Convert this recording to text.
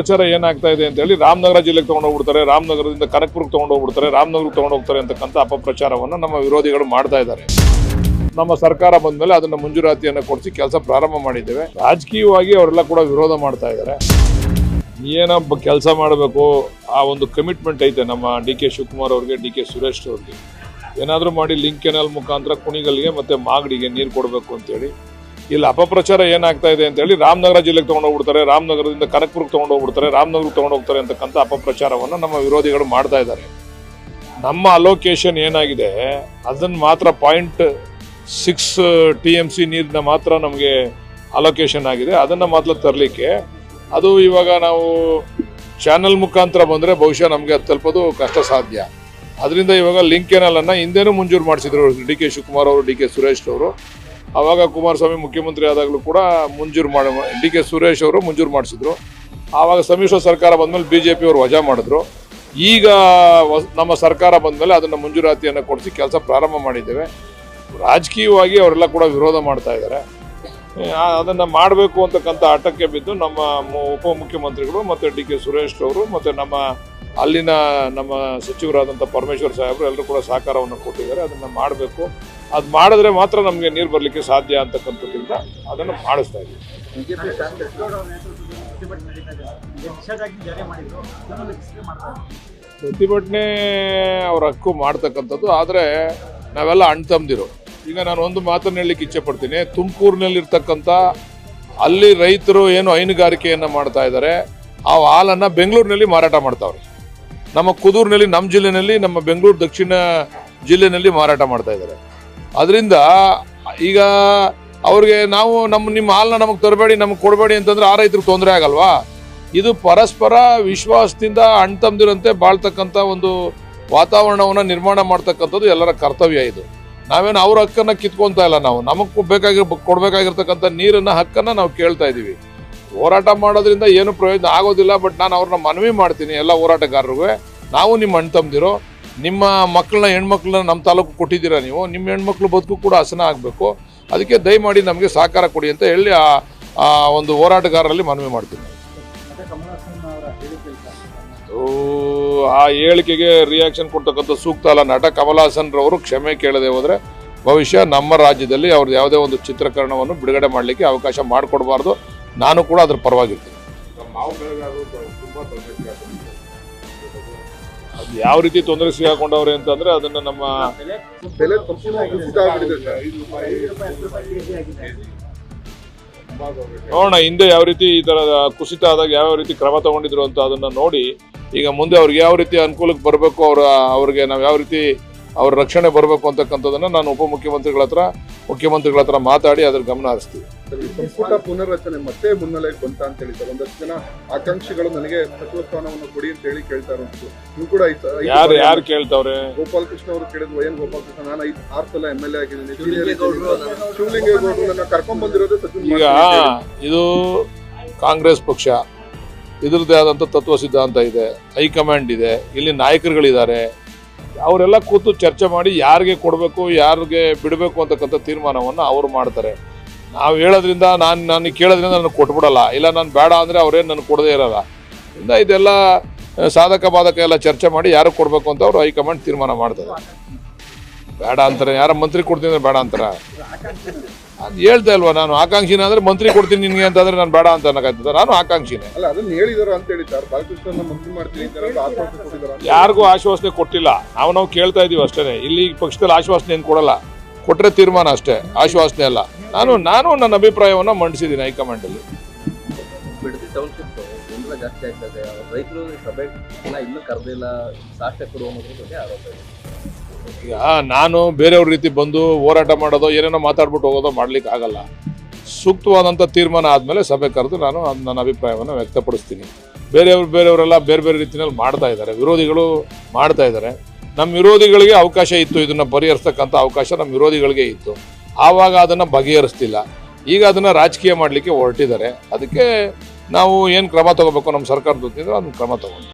ಪ್ರಚಾರ ಏನಾಗ್ತಾ ಇದೆ ಅಂತ ಹೇಳಿ ರಾಮನಗರ ಜಿಲ್ಲೆಗೆ ತಗೊಂಡೋಗ್ಬಿಡ್ತಾರೆ ರಾಮನಗರದಿಂದ ಕನಕಪುರಕ್ಕೆ ತಗೊಂಡೋಗ್ಬಿಡ್ತಾರೆ ರಾಮನಗರಕ್ಕೆ ತಗೊಂಡೋಗ್ತಾರೆ ಅಂತಕ್ಕಂಥ ಅಪಪ್ರಚಾರವನ್ನು ನಮ್ಮ ವಿರೋಧಿಗಳು ಮಾಡ್ತಾ ಇದ್ದಾರೆ. ನಮ್ಮ ಸರ್ಕಾರ ಬಂದ್ಮೇಲೆ ಅದನ್ನು ಮಂಜೂರಾತಿಯನ್ನು ಕೊಡಿಸಿ ಕೆಲಸ ಪ್ರಾರಂಭ ಮಾಡಿದ್ದೇವೆ. ರಾಜಕೀಯವಾಗಿ ಅವರೆಲ್ಲ ಕೂಡ ವಿರೋಧ ಮಾಡ್ತಾ ಇದ್ದಾರೆ. ಏನೋ ಕೆಲಸ ಮಾಡಬೇಕು? ಆ ಒಂದು ಕಮಿಟ್ಮೆಂಟ್ ಐತೆ ನಮ್ಮ ಡಿ ಕೆ ಶಿವಕುಮಾರ್ ಅವ್ರಿಗೆ, ಡಿ ಕೆ ಸುರೇಶ್ ಅವ್ರಿಗೆ. ಏನಾದರೂ ಮಾಡಿ ಲಿಂಕ್ ಕೆನಲ್ ಮುಖಾಂತರ ಕುಣಿಗಲ್ಗೆ ಮತ್ತು ಮಾಗಡಿಗೆ ನೀರು ಕೊಡಬೇಕು ಅಂತೇಳಿ ಇಲ್ಲಿ, ಅಪಪ್ರಚಾರ ಏನಾಗ್ತಾ ಇದೆ ಅಂತ ಹೇಳಿ ರಾಮನಗರ ಜಿಲ್ಲೆಗೆ ತೊಗೊಂಡೋಗ್ಬಿಡ್ತಾರೆ ರಾಮನಗರದಿಂದ ಕನಕಪುರಕ್ಕೆ ತಗೊಂಡೋಗ್ಬಿಡ್ತಾರೆ ರಾಮನಗರಕ್ಕೆ ತಗೊಂಡೋಗ್ತಾರೆ ಅಂತಕ್ಕಂಥ ಅಪಪ್ರಚಾರವನ್ನು ನಮ್ಮ ವಿರೋಧಿಗಳು ಮಾಡ್ತಾ ಇದ್ದಾರೆ. ನಮ್ಮ ಅಲೋಕೇಶನ್ ಏನಾಗಿದೆ, ಅದನ್ನು ಮಾತ್ರ point six T M C ನೀರನ್ನ ಮಾತ್ರ ನಮಗೆ ಅಲೋಕೇಶನ್ ಆಗಿದೆ, ಅದನ್ನು ಮಾತ್ರ ತರಲಿಕ್ಕೆ. ಅದು ಇವಾಗ ನಾವು ಚಾನಲ್ ಮುಖಾಂತರ ಬಂದರೆ ಬಹುಶಃ ನಮಗೆ ಅದು ತಲುಪೋದು ಕಷ್ಟ ಸಾಧ್ಯ. ಅದರಿಂದ ಇವಾಗ ಲಿಂಕ್ ಕೆನಲನ್ನು ಹಿಂದೆನೂ ಮಂಜೂರು ಮಾಡಿಸಿದ್ರು ಡಿ ಕೆ ಶಿವಕುಮಾರ್ ಅವರು, ಡಿ ಕೆ ಸುರೇಶ್ ಅವರು. ಆವಾಗ ಕುಮಾರಸ್ವಾಮಿ ಮುಖ್ಯಮಂತ್ರಿ ಆದಾಗಲೂ ಕೂಡ ಮಂಜೂರು ಮಾಡಿ, ಡಿ ಕೆ ಸುರೇಶ್ ಅವರು ಮಂಜೂರು ಮಾಡಿಸಿದ್ರು. ಆವಾಗ ಸಮ್ಮಿಶ್ರ ಸರ್ಕಾರ ಬಂದಮೇಲೆ ಬಿ ಜೆ ಪಿಯವರು ವಜಾ ಮಾಡಿದ್ರು. ಈಗ ನಮ್ಮ ಸರ್ಕಾರ ಬಂದಮೇಲೆ ಅದನ್ನು ಮಂಜೂರಾತಿಯನ್ನು ಕೊಡಿಸಿ ಕೆಲಸ ಪ್ರಾರಂಭ ಮಾಡಿದ್ದೇವೆ. ರಾಜಕೀಯವಾಗಿ ಅವರೆಲ್ಲ ಕೂಡ ವಿರೋಧ ಮಾಡ್ತಾ ಇದ್ದಾರೆ. ಅದನ್ನು ಮಾಡಬೇಕು ಅಂತಕ್ಕಂಥ ಆಟಕ್ಕೆ ಬಿದ್ದು ನಮ್ಮ ಉಪಮುಖ್ಯಮಂತ್ರಿಗಳು ಮತ್ತು ಡಿ ಕೆ ಸುರೇಶ್ ಅವರು ಮತ್ತು ನಮ್ಮ ಅಲ್ಲಿನ ನಮ್ಮ ಸಚಿವರಾದಂಥ ಪರಮೇಶ್ವರ್ ಸಾಹೇಬರು ಎಲ್ಲರೂ ಕೂಡ ಸಹಕಾರವನ್ನು ಕೊಟ್ಟಿದ್ದಾರೆ. ಅದನ್ನು ಮಾಡಬೇಕು. ಅದು ಮಾಡಿದ್ರೆ ಮಾತ್ರ ನಮಗೆ ನೀರು ಬರಲಿಕ್ಕೆ ಸಾಧ್ಯ ಅಂತಕ್ಕಂಥದ್ದರಿಂದ ಅದನ್ನು ಮಾಡಿಸ್ತಾ ಇದ್ದೀವಿ. ಪ್ರತಿಭಟನೆ ಅವ್ರ ಹಕ್ಕು ಮಾಡ್ತಕ್ಕಂಥದ್ದು ಆದರೆ ನಾವೆಲ್ಲ ಅಣ್ಣ ತಮ್ಮದಿರು ಈಗ ನಾನು ಒಂದು ಮಾತನ್ನು ಹೇಳಲಿಕ್ಕೆ ಇಚ್ಛೆ ಪಡ್ತೀನಿ. ತುಮಕೂರಿನಲ್ಲಿರ್ತಕ್ಕಂಥ ಅಲ್ಲಿ ರೈತರು ಏನು ಹೈನುಗಾರಿಕೆಯನ್ನು ಮಾಡ್ತಾ ಇದ್ದಾರೆ ಆ ಹಾಲನ್ನು ಬೆಂಗಳೂರಿನಲ್ಲಿ ಮಾರಾಟ ಮಾಡ್ತಾವ್ರೆ. ನಮ್ಮ ಕುದೂರಿನಲ್ಲಿ ನಮ್ಮ ಜಿಲ್ಲೆಯಲ್ಲಿ ನಮ್ಮ ಬೆಂಗಳೂರು ದಕ್ಷಿಣ ಜಿಲ್ಲೆನಲ್ಲಿ ಮಾರಾಟ ಮಾಡ್ತಾ ಇದ್ದಾರೆ. ಅದರಿಂದ ಈಗ ಅವ್ರಿಗೆ ನಾವು ನಮ್ಮ ನಿಮ್ಮ ಹಾಲನ್ನ ನಮಗೆ ತರಬೇಡಿ, ನಮಗೆ ಕೊಡಬೇಡಿ ಅಂತಂದ್ರೆ ಆ ರೈತರಿಗೆ ತೊಂದರೆ ಆಗಲ್ವಾ? ಇದು ಪರಸ್ಪರ ವಿಶ್ವಾಸದಿಂದ ಅಣ್ತಂದಿರಂತೆ ಬಾಳ್ತಕ್ಕಂಥ ಒಂದು ವಾತಾವರಣವನ್ನು ನಿರ್ಮಾಣ ಮಾಡ್ತಕ್ಕಂಥದ್ದು ಎಲ್ಲರ ಕರ್ತವ್ಯ ಇದು. ನಾವೇನು ಅವ್ರ ಹಕ್ಕನ್ನು ಕಿತ್ಕೊಂತ ಇಲ್ಲ ನಾವು. ನಮಗೆ ಬೇಕಾಗಿ ಕೊಡಬೇಕಾಗಿರ್ತಕ್ಕಂಥ ನೀರನ್ನ, ಹಕ್ಕನ್ನು ನಾವು ಕೇಳ್ತಾ ಇದ್ದೀವಿ. ಹೋರಾಟ ಮಾಡೋದ್ರಿಂದ ಏನು ಪ್ರಯೋಜನ ಆಗೋದಿಲ್ಲ, ಬಟ್ ನಾನು ಅವ್ರನ್ನ ಮನವಿ ಮಾಡ್ತೀನಿ ಎಲ್ಲ ಹೋರಾಟಗಾರರಿಗೂ. ನಾವು ನಿಮ್ಮ ಅಣ್ಣ ತಮ್ಮದಿರು ನಿಮ್ಮ ಮಕ್ಕಳನ್ನ ಹೆಣ್ಮಕ್ಳನ್ನ ನಮ್ಮ ತಾಲೂಕು ಕೊಟ್ಟಿದ್ದೀರಾ ನೀವು? ನಿಮ್ಮ ಹೆಣ್ಮಕ್ಳು ಬದುಕು ಕೂಡ ಹಸನ ಆಗಬೇಕು. ಅದಕ್ಕೆ ದಯಮಾಡಿ ನಮಗೆ ಸಹಕಾರ ಕೊಡಿ ಅಂತ ಹೇಳಿ ಆ ಒಂದು ಹೋರಾಟಗಾರರಲ್ಲಿ ಮನವಿ ಮಾಡ್ತೀನಿ. ಆ ಹೇಳಿಕೆಗೆ ರಿಯಾಕ್ಷನ್ ಕೊಡ್ತಕ್ಕಂಥ ಸೂಕ್ತ ಅಲ್ಲ. ನಟ ಕಮಲ್ ಹಾಸನ್ ರವರು ಕ್ಷಮೆ ಕೇಳದೆ ಹೋದರೆ ಭವಿಷ್ಯ ನಮ್ಮ ರಾಜ್ಯದಲ್ಲಿ ಅವ್ರದ್ದು ಯಾವುದೇ ಒಂದು ಚಿತ್ರೀಕರಣವನ್ನು ಬಿಡುಗಡೆ ಮಾಡಲಿಕ್ಕೆ ಅವಕಾಶ ಮಾಡಿಕೊಡಬಾರ್ದು. ನಾನು ಕೂಡ ಅದ್ರ ಪರವಾಗಿರ್ತೀನಿ. ಅದು ಯಾವ ರೀತಿ ತೊಂದರೆ ಸಿಗಾಕೊಂಡವ್ರೆ ಅಂತಂದ್ರೆ ಅದನ್ನ ನಮ್ಮ ಬೆಲೆ ನೋಡೋಣ ಹಿಂದೆ ಯಾವ ರೀತಿ ಈ ತರ ಕುಸಿತ ಆದಾಗ ಯಾವ ರೀತಿ ಕ್ರಮ ತಗೊಂಡಿದ್ರು ಅಂತ ಅದನ್ನ ನೋಡಿ ಈಗ ಮುಂದೆ ಅವ್ರಿಗೆ ಯಾವ ರೀತಿ ಅನುಕೂಲಕ್ಕೆ ಬರಬೇಕು ಅವ್ರ ಅವ್ರಿಗೆ ನಾವು ಯಾವ ರೀತಿ ಅವ್ರ ರಕ್ಷಣೆ ಬರಬೇಕು ಅಂತಕ್ಕಂಥದ್ದನ್ನು ನಾನು ಉಪಮುಖ್ಯಮಂತ್ರಿಗಳ ಹತ್ರ ಮುಖ್ಯಮಂತ್ರಿಗಳ ಹತ್ರ ಮಾತಾಡಿ ಅದ್ರ ಗಮನ ಹರಿಸ್ತೀವಿ. ಈ ಸಂಪುಟ ಪುನರ್ರಚನೆ ಮತ್ತೆ ಮುನ್ನೆಲೆಗೆ ಬಂತ ಅಂತ ಹೇಳಿದ್ದಾರೆ. ಒಂದಷ್ಟು ಜನ ಆಕಾಂಕ್ಷಿಗಳು ನನಗೆ ಸಚಿವ ಸ್ಥಾನವನ್ನು ಕೊಡಿ ಅಂತ ಹೇಳಿ ಕೇಳ್ತಾ ಇರೋದು ನೀವು ಕೂಡ ಯಾರು ಯಾರು ಕೇಳ್ತಾವ್ರೆ? ಗೋಪಾಲ ಕೃಷ್ಣ ಅವರು ಕೇಳಿದ್ರು ಏನ್ ಗೋಪಾಲ ಗೋಪಾಲ್ ಕೃಷ್ಣ ನಾನು ಐದು ಆರು ಸಲ ಎಂ ಎಲ್ ಎ ಆಗಿದ್ದೀನಿ ಶಿವಲಿಂಗೇಗೌಡರು ನನ್ನ ಕರ್ಕೊಂಡ್ ಬಂದಿರೋದು ಸಚಿವ ಈಗ ಇದು ಕಾಂಗ್ರೆಸ್ ಪಕ್ಷ. ಇದ್ರದ್ದೇ ಆದಂಥ ತತ್ವ ಸಿದ್ಧಾಂತ ಇದೆ. ಹೈಕಮಾಂಡ್ ಇದೆ. ಇಲ್ಲಿ ನಾಯಕರುಗಳಿದ್ದಾರೆ. ಅವರೆಲ್ಲ ಕೂತು ಚರ್ಚೆ ಮಾಡಿ ಯಾರಿಗೆ ಕೊಡಬೇಕು ಯಾರಿಗೆ ಬಿಡಬೇಕು ಅಂತಕ್ಕಂಥ ತೀರ್ಮಾನವನ್ನು ಅವರು ಮಾಡ್ತಾರೆ. ನಾವು ಹೇಳೋದ್ರಿಂದ ನಾನು ನನಗೆ ಕೇಳೋದ್ರಿಂದ ನನಗೆ ಕೊಟ್ಬಿಡಲ್ಲ. ಇಲ್ಲ ನಾನು ಬೇಡ ಅಂದರೆ ಅವ್ರೇನು ನನಗೆ ಕೊಡದೇ ಇರಲ್ಲ. ಇಂದ ಇದೆಲ್ಲ ಸಾಧಕ ಬಾಧಕ ಎಲ್ಲ ಚರ್ಚೆ ಮಾಡಿ ಯಾರು ಕೊಡಬೇಕು ಅಂತ ಅವರು ಹೈಕಮಾಂಡ್ ತೀರ್ಮಾನ ಮಾಡ್ತಾರೆ ಬೇಡ ಅಂತಾರೆ. ಯಾರ ಮಂತ್ರಿ ಕೊಡ್ತೀನಿ ಅಂದ್ರೆ ಬೇಡ ಅಂತಾರೆ? ಅದು ಹೇಳ್ತಾ ಇಲ್ವಾ ನಾನು ಆಕಾಂಕ್ಷಿನ ಅಂದ್ರೆ ಮಂತ್ರಿ ಕೊಡ್ತೀನಿ ನಿನಗೆ ಅಂತಂದ್ರೆ ನಾನು ಬೇಡ ಅಂತ ಅನ್ನಕಾಯ್ತದ ನಾನು ಆಕಾಂಕ್ಷಿನೇ. ಅಲ್ಲ ಅದನ್ನ ಹೇಳಿದಾರ ಅಂತ ಹೇಳಿ ಸರ್. ಬಾಲಕೃಷ್ಣನ ಮಂತ್ರಿ ಮಾಡ್ತೀನಿ. ಯಾರಿಗೂ ಆಶ್ವಾಸನೆ ಕೊಟ್ಟಿಲ್ಲ. ನಾವು ನಾವು ಕೇಳ್ತಾ ಇದೀವಿ ಅಷ್ಟೇ ಇಲ್ಲಿ ಪಕ್ಷದಲ್ಲಿ ಆಶ್ವಾಸನೆ ಏನು ಕೊಡಲ್ಲ. ಕೊಟ್ಟರೆ ತೀರ್ಮಾನ ಅಷ್ಟೇ. ಆಶ್ವಾಸನೆ ಅಲ್ಲ. ನಾನು ನಾನು ನನ್ನ ಅಭಿಪ್ರಾಯವನ್ನು ಮಂಡಿಸಿದ್ದೀನಿ ಹೈಕಮಾಂಡ್ ಅಲ್ಲಿ. ಬಿಡದಿ ಟೌನ್ಶಿಪ್ ಗೊಂದಲ ಜಾಸ್ತಿ ಆಗ್ತದೆ. ರೈತರು ಸಭೆ ಇನ್ನೂ ಕರೆದಿಲ್ಲ ಸಾಕ್ಷ್ಯ ಕೊಡುವ ಅನ್ನೋದ್ರ ಬಗ್ಗೆ ಆರೋಪ ಇದೆ. ಈಗ ನಾನು ಬೇರೆಯವ್ರ ರೀತಿ ಬಂದು ಹೋರಾಟ ಮಾಡೋದು ಏನೇನೋ ಮಾತಾಡ್ಬಿಟ್ಟು ಹೋಗೋದೋ ಮಾಡ್ಲಿಕ್ಕೆ ಆಗಲ್ಲ. ಸೂಕ್ತವಾದಂಥ ತೀರ್ಮಾನ ಆದಮೇಲೆ ಸಭೆ ಕರೆದು ನಾನು ಅದ್ ನನ್ನ ಅಭಿಪ್ರಾಯವನ್ನು ವ್ಯಕ್ತಪಡಿಸ್ತೀನಿ. ಬೇರೆಯವ್ರು ಬೇರೆಯವರೆಲ್ಲ ಬೇರೆ ಬೇರೆ ರೀತಿಯಲ್ಲಿ ಮಾಡ್ತಾ ಇದ್ದಾರೆ. ವಿರೋಧಿಗಳು ಮಾಡ್ತಾ ಇದ್ದಾರೆ. ನಮ್ಮ ವಿರೋಧಿಗಳಿಗೆ ಅವಕಾಶ ಇತ್ತು. ಇದನ್ನು ಪರಿಹರಿಸ್ತಕ್ಕಂಥ ಅವಕಾಶ ನಮ್ಮ ವಿರೋಧಿಗಳಿಗೆ ಇತ್ತು. ಆವಾಗ ಅದನ್ನು ಬಗೆಹರಿಸ್ತಿಲ್ಲ. ಈಗ ಅದನ್ನು ರಾಜಕೀಯ ಮಾಡಲಿಕ್ಕೆ ಹೊರಟಿದ್ದಾರೆ. ಅದಕ್ಕೆ ನಾವು ಏನು ಕ್ರಮ ತಗೋಬೇಕು ನಮ್ಮ ಸರ್ಕಾರದ ಅದನ್ನು ಕ್ರಮ ತಗೊಂಡು.